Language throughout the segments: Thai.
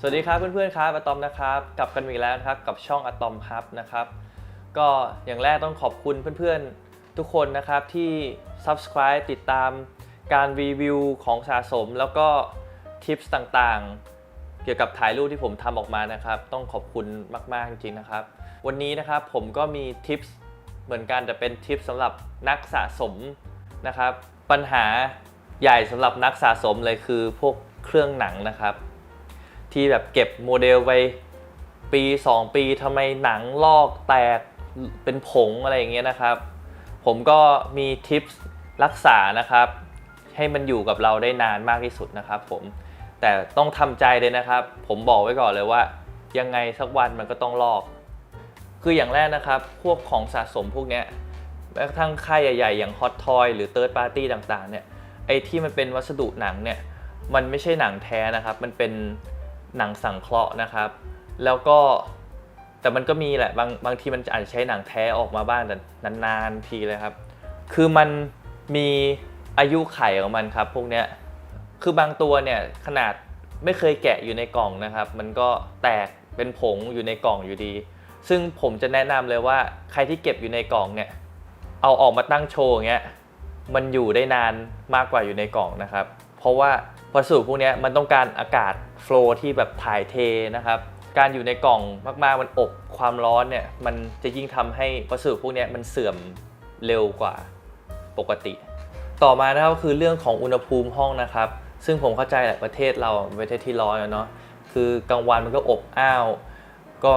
สวัสดีครับเพื่อนๆครับอะตอมนะครับกลับกันอีกแล้วนะครับกับช่องอะตอมฮับนะครับ ก็อย่างแรกต้องขอบคุณเพื่อนๆทุกคนนะครับที่ subscribe ติดตามการรีวิวของสะสม แล้วก็ทิปส์ต่างๆ เกี่ยวกับถ่ายรูปที่ผมทำออกมานะครับ ต้องขอบคุณมากๆจริงๆนะครับ วันนี้นะครับผมก็มีทิปส์เหมือนกันแต่เป็นทิปสำหรับนักสะสมนะครับ ปัญหาใหญ่สำหรับนักสะสมเลยคือพวกเครื่องหนังนะครับ ที่แบบเก็บโมเดลไปปี 2 ปีทำไมหนังลอกแตกเป็นผงอะไรอย่างเงี้ยนะครับ ผมก็มีทิปรักษานะครับ ให้มันอยู่กับเราได้นานมากที่สุดนะครับผมแต่ต้องทำใจเลยนะครับ ผมบอกไว้ก่อนเลยว่า ยังไงสักวันมันก็ต้องลอก คืออย่างแรกนะครับ พวกของสะสมพวกเนี้ยแม้กระทั่งค่ายใหญ่ๆ อย่าง Hot Toy หรือ Third Party ต่างๆเนี่ยไอ้ที่มันเป็นวัสดุหนังเนี่ยมันไม่ใช่หนังแท้นะครับ มันเป็น หนังสังเคราะห์นะครับ แล้วก็แต่มันก็มีแหละบางบางทีมันอาจจะใช้หนังแท้ออกมาบ้างแต่นานๆทีเลยครับ คือมันมีอายุไขของมันครับ พวกเนี้ยคือบางตัวเนี่ยขนาดไม่เคยแกะอยู่ในกล่องนะครับ มันก็แตกเป็นผงอยู่ในกล่องอยู่ดี ซึ่งผมจะแนะนำเลยว่าใครที่เก็บอยู่ในกล่องเนี่ยเอาออกมาตั้งโชว์เงี้ยมันอยู่ได้นานมากกว่าอยู่ในกล่องนะครับ เพราะว่า วัสดุพวกนี้มันต้องการอากาศโฟล์ที่แบบถ่ายเทนะครับการอยู่ในกล่องมากๆ มันอบความร้อนเนี่ยมันจะยิ่งทำให้วัสดุพวกนี้มันเสื่อมเร็วกว่าปกติ ต่อมานะครับก็คือเรื่องของอุณหภูมิห้องนะครับ ซึ่งผมเข้าใจแหละประเทศเราเป็นประเทศที่ร้อนเนาะคือกลางวันมันก็อบอ้าว ก็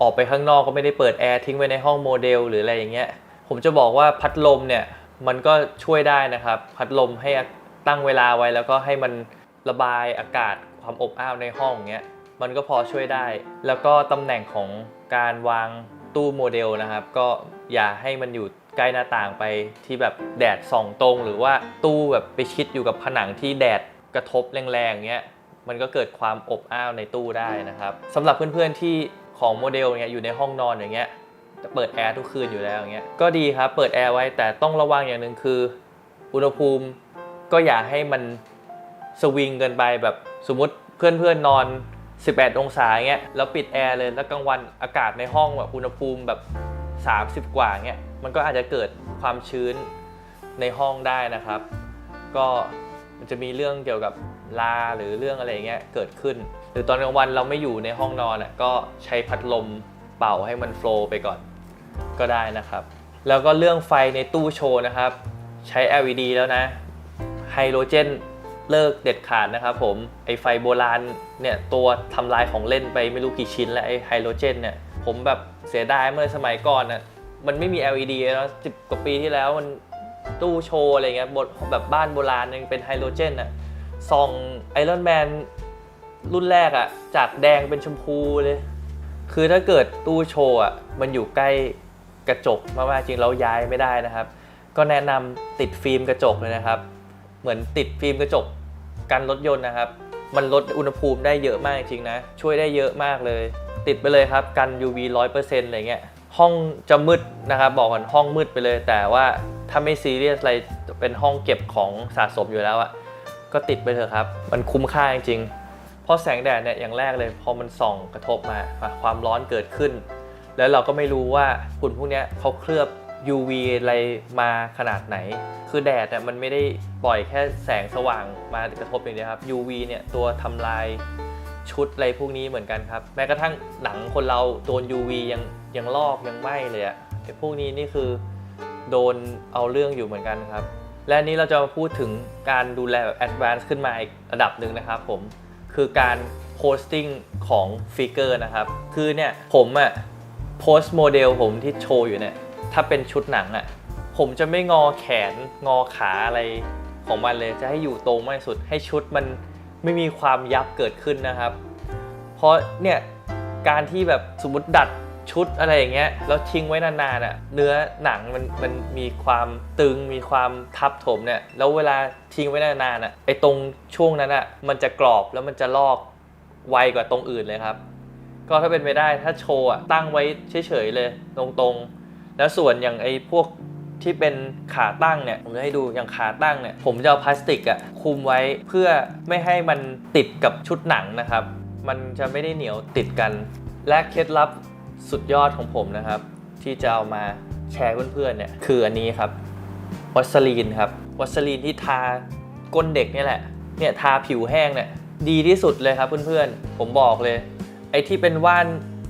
ออกไปข้างนอกก็ไม่ได้เปิดแอร์ทิ้งไว้ในห้องโมเดลหรืออะไรอย่างเงี้ยผมจะบอกว่าพัดลมเนี่ยมันก็ช่วยได้นะครับ พัดลมให้ ตั้งเวลาไว้แล้วก็ให้มันระบายอากาศความอบอ้าวในห้องเงี้ยมันก็พอช่วยได้ แล้วก็ตำแหน่งของการวางตู้โมเดลนะครับ ก็อย่าให้มันอยู่ใกล้หน้าต่างไปที่แบบแดดส่องตรง หรือว่าตู้แบบไปชิดอยู่กับผนังที่แดดกระทบแรงๆเงี้ยมันก็เกิดความอบอ้าวในตู้ได้นะครับสำหรับเพื่อนๆที่ของโมเดลเนี่ยอยู่ในห้องนอนอย่างเงี้ยจะเปิดแอร์ทุกคืนอยู่แล้วอย่างเงี้ยก็ดีครับเปิดแอร์ไว้แต่ต้องระวังอย่างหนึ่งคือ อุณหภูมิ ก็อย่าให้มันสวิงเกินไปแบบสมมติเพื่อนๆนอน 18 องศาเงี้ยแล้วปิดแอร์เลยแล้วกลางวันอากาศในห้องแบบอุณหภูมิแบบ 30 กว่าเงี้ยมันก็อาจจะเกิดความชื้นในห้องได้นะครับ ก็มันจะมีเรื่องเกี่ยวกับลาหรือเรื่องอะไรอย่างเงี้ยเกิดขึ้น หรือตอนกลางวันเราไม่อยู่ในห้องนอนอะก็ใช้พัดลมเป่าให้มันโฟล์ไปก่อนก็ได้นะครับ แล้วก็เรื่องไฟในตู้โชว์นะครับ ใช้ LED แล้วนะ ไฮโดรเจนเลิกเด็ดขาดนะครับผมไอไฟโบราณเนี่ยตัวทำลายของเล่นไปไม่รู้กี่ชิ้นแล้วไอไฮโดรเจนเนี่ยผมแบบเสียดายเมื่อสมัยก่อนน่ะมันไม่มี LED แล้วสิบกว่าปีที่แล้วมันตู้โชว์อะไรเงี้ยบทแบบบ้านโบราณยังเป็นไฮโดรเจนอะส่องไอรอนแมนรุ่นแรกอะจากแดงเป็นชมพูเลย คือถ้าเกิดตู้โชว์อะมันอยู่ใกล้กระจกมากๆจริงแล้วย้ายไม่ได้นะครับ ก็แนะนำติดฟิล์มกระจกเลยนะครับ เหมือนติดฟิล์มกระจกกันรถยนต์นะครับ มันลดอุณหภูมิได้เยอะมากจริงๆนะ ช่วยได้เยอะมากเลย ติดไปเลยครับกัน UV 100%อะไรเงี้ยห้องจะมืดนะครับบอกก่อนห้องมืดไปเลย แต่ว่าถ้าไม่ซีเรียสอะไรเป็นห้องเก็บของสะสมอยู่แล้วอะก็ติดไปเถอะครับ มันคุ้มค่าจริงๆเพราะแสงแดดเนี่ยอย่างแรกเลยพอมันส่องกระทบมาความร้อนเกิดขึ้น แล้วเราก็ไม่รู้ว่าฝุ่นพวกเนี้ยเขาเคลือบ UV อะไรมาขนาดไหน คือแดดเนี่ยมันไม่ได้ปล่อยแค่แสงสว่างมากระทบอย่างเดียวครับ UV เนี่ยตัวทำลายชุดอะไรพวกนี้เหมือนกันครับ แม้กระทั่งหนังคนเราโดน UV ยังยังลอกยังไหม้เลยอะไอ้พวกนี้นี่คือโดนเอาเรื่องอยู่เหมือนกันครับ และนี้เราจะมาพูดถึงการดูแลแบบ advance ขึ้นมาอีกระดับหนึ่งนะครับผม คือการ posting ของฟิกเกอร์นะครับ คือเนี่ยผมอะโพสต์โมเดลผมที่โชว์อยู่เนี่ย ถ้าเป็นชุดหนังอะผมจะไม่งอแขนงอขาอะไรของมันเลยจะให้อยู่ตรงมากที่สุด ให้ชุดมันไม่มีความยับเกิดขึ้นนะครับ เพราะเนี่ยการที่แบบสมมติดัดชุดอะไรอย่างเงี้ยแล้วทิ้งไว้นานๆอะเนื้อหนังมันมันมีความตึงมีความทับถมเนี่ยแล้วเวลาทิ้งไว้นานๆอะไอตรงช่วงนั้นอะมันจะกรอบแล้วมันจะลอกไวกว่าตรงอื่นเลยครับ ก็ถ้าเป็นไปได้ถ้าโชว์อะตั้งไว้เฉยๆเลย ตรงๆ แล้วส่วนอย่างไอ้พวกที่เป็นขาตั้งเนี่ยผมจะให้ดูอย่างขาตั้งเนี่ยผมจะเอาพลาสติกอะคุมไว้เพื่อไม่ให้มันติดกับชุดหนังนะครับ มันจะไม่ได้เหนียวติดกัน และเคล็ดลับสุดยอดของผมนะครับ ที่จะเอามาแชร์เพื่อนๆเนี่ยคืออันนี้ครับวัสลีนครับวัสลีนที่ทาก้นเด็กนี่แหละเนี่ยทาผิวแห้งเนี่ยดีที่สุดเลยครับเพื่อนๆผมบอกเลย ไอ้ที่เป็นว่าน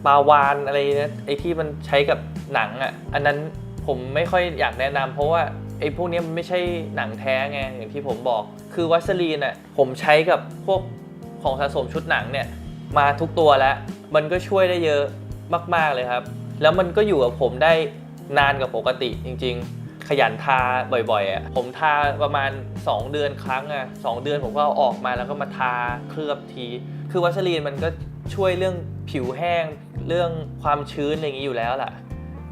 ปลาวานอะไรนะไอ้ที่มันใช้กับ หนังอะอันนั้นผมไม่ค่อยอยากแนะนำเพราะว่าไอ้พวกนี้มันไม่ใช่หนังแท้ไงอย่างที่ผมบอก คือวัสลีนอะผมใช้กับพวกของสะสมชุดหนังเนี่ยมาทุกตัวแล้ว มันก็ช่วยได้เยอะมาก ๆเลยครับ แล้วมันก็อยู่กับผมได้นานกว่าปกติจริง ๆ ขยันทาบ่อยๆอะผมทาประมาณ 2 เดือนครั้งอะสองเดือนผมก็เอาออกมาแล้วก็มาทาเคลือบที คือวัสลีนมันก็ช่วยเรื่องผิวแห้งเรื่องความชื้นอะไรอย่างนี้อยู่แล้วล่ะ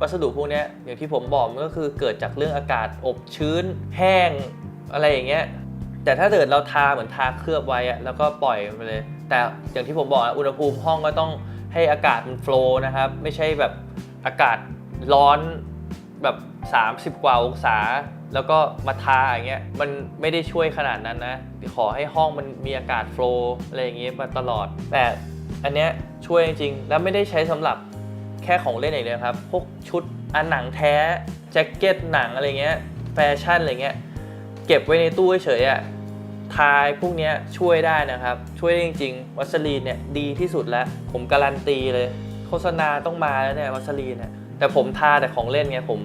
วัสดุพวกนี้อย่างที่ผมบอกมันก็คือเกิดจากเรื่องอากาศอบชื้น แห้งอะไรอย่างเงี้ยแต่ถ้าเกิดเราทาเหมือนทาเคลือบไว้แล้วก็ปล่อยไปเลย แต่อย่างที่ผมบอกอุณหภูมิห้องก็ต้องให้อากาศมันโฟล์นะครับ ไม่ใช่แบบอากาศร้อนแบบ 30 กว่าองศา แล้วก็มาทาอย่างเงี้ยมันไม่ได้ช่วยขนาดนั้นนะ ขอให้ห้องมันมีอากาศโฟล์อะไรอย่างเงี้ยมาตลอด แต่อันเนี้ยช่วยจริงๆแล้วไม่ได้ใช้สำหรับ แค่ของเล่นอย่างเดียวครับ พวกชุดอันหนังแท้แจ็คเก็ตหนังอะไรเงี้ยแฟชั่นอะไรเงี้ยเก็บไว้ในตู้เฉยอะทายพวกนี้ช่วยได้นะครับ ช่วยได้จริงๆวัสลีนเนี่ยดีที่สุดแล้ว ผมการันตีเลย โฆษณาต้องมาแล้วเนี่ยวัสลีนเนี่ยแต่ผมทาแต่ของเล่นไงผม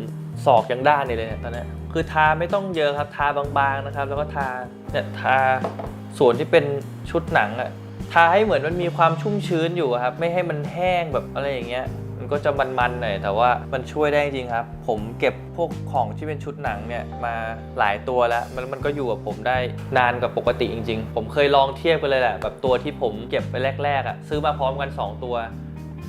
ศอกยังด้านนี่เลยเนี่ยตอนนี้คือทาไม่ต้องเยอะครับทาบางๆนะครับ แล้วก็ทาเนี่ยทาส่วนที่เป็นชุดหนังอะทาให้เหมือนมันมีความชุ่มชื้นอยู่ครับ ไม่ให้มันแห้งแบบอะไรอย่างเงี้ย มันก็จะมันๆหน่อยแต่ว่ามันช่วยได้จริงครับ ผมเก็บพวกของที่เป็นชุดหนังเนี่ยมาหลายตัวแล้ว มันมันก็อยู่กับผมได้นานกว่าปกติจริง ๆ ผมเคยลองเทียบกันเลยแหละแบบตัวที่ผมเก็บไปแรกๆอะซื้อมาพร้อมกัน 2 ตัว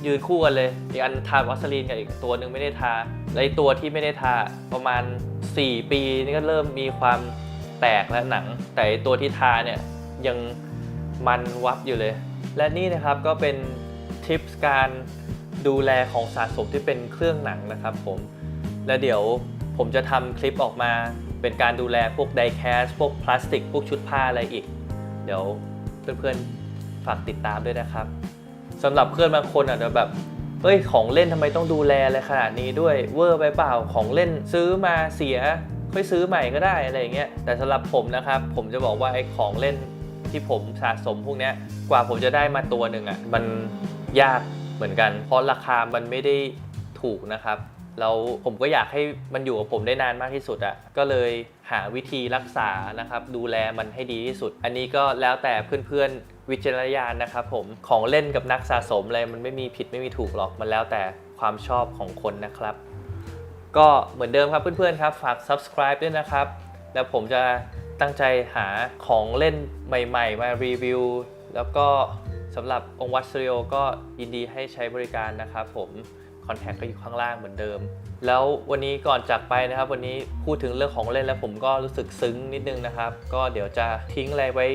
ยืนคู่กันเลยอีกอันทาวัสลีนกับอีกตัวหนึ่งไม่ได้ทาและตัวที่ไม่ได้ทาประมาณ 4 ปีนี่ก็เริ่มมีความแตกแล้วหนัง แต่ตัวที่ทาเนี่ยยังมันวับอยู่เลย และนี่นะครับก็เป็นทิปส์การ ดูแลของสะสมที่เป็นเครื่องหนังนะครับผมและเดี๋ยวผมจะทำคลิปออกมา เป็นการดูแลพวกไดแคสพวกพลาสติก พวกชุดผ้าอะไรอีก เดี๋ยวเพื่อนๆฝากติดตามด้วยนะครับสำหรับเพื่อนบางคนอาจจะแบบเฮ้ยของเล่นทำไมต้องดูแลอะไรขนาดนี้ด้วยเวอร์ไปเปล่าของเล่นซื้อมาเสียค่อยซื้อใหม่ก็ได้อะไรอย่างเงี้ยแต่สำหรับผมนะครับ ผมจะบอกว่าไอ้ของเล่นที่ผมสะสมพวกนี้กว่าผมจะได้มาตัวหนึ่งอะ่ะมันยาก เหมือนกัน เพราะราคามันไม่ได้ถูกนะครับแล้วผมก็อยากให้มันอยู่กับผมได้นานมากที่สุดอะ่ะก็เลยหาวิธีรักษานะครับ ดูแลมันให้ดีที่สุด อันนี้ก็แล้วแต่เพื่อนๆวิจารณญาณนะครับผมของเล่นกับนักสะสมอะไรมันไม่มีผิดไม่มีถูกหรอกมันแล้วแต่ความชอบของคนนะครับ ก็เหมือนเดิมครับเพื่อนๆครับ ฝาก subscribe ด้วยนะครับ แล้วผมจะตั้งใจหาของเล่นใหม่ ๆ มารีวิว แล้วก็ สำหรับองค์วัดสตูดิโอก็ยินดีให้ใช้บริการนะครับผมคอนแทคก็อยู่ข้างล่างเหมือนเดิม แล้ววันนี้ก่อนจากไปนะครับ วันนี้พูดถึงเรื่องของเล่นแล้วผมก็รู้สึกซึ้งนิดนึงนะครับ ก็เดี๋ยวจะทิ้งอะไรไว้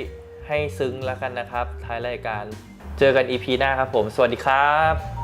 ให้ซึ้งแล้วกันนะครับ ท้ายรายการ เจอกัน EP หน้าครับผม สวัสดีครับ